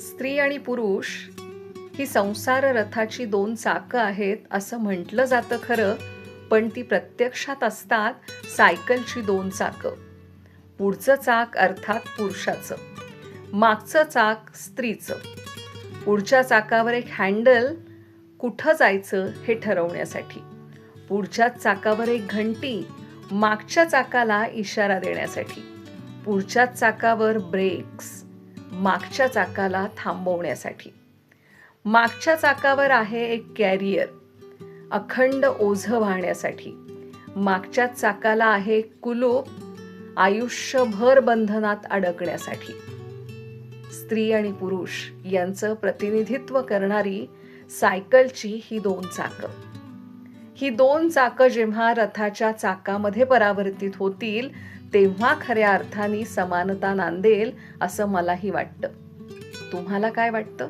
स्त्री आणि पुरुष ही संसार रथाची दोन चाकं आहेत असं म्हटलं जातं खरं पण ती प्रत्यक्षात असतात सायकलची दोन चाकं. पुढचं चाक अर्थात पुरुषाचं. मागचं चाक स्त्रीचं. पुढच्या चाकावर एक हँडल कुठं जायचं हे ठरवण्यासाठी. पुढच्या चाकावर एक घंटी मागच्या चाकाला इशारा देण्यासाठी. पुढच्या चाकावर ब्रेक्स मागच्या चाकाला थांबवण्यासाठी. मागच्या चाकावर आहे एक कॅरियर अखंड ओझं वाहण्यासाठी. मागच्या चाकाला आहे कुलूप आयुष्यभर बंधनात अडकण्यासाठी. स्त्री आणि पुरुष यांचं प्रतिनिधित्व करणारी सायकलची ही दोन चाकं. ही दोन चाकं जेव्हा रथाच्या चाकामध्ये परावर्तित होतील तेव्हा खऱ्या अर्थाने समानता नांदेल असं मलाही वाटतं. तुम्हाला काय वाटतं?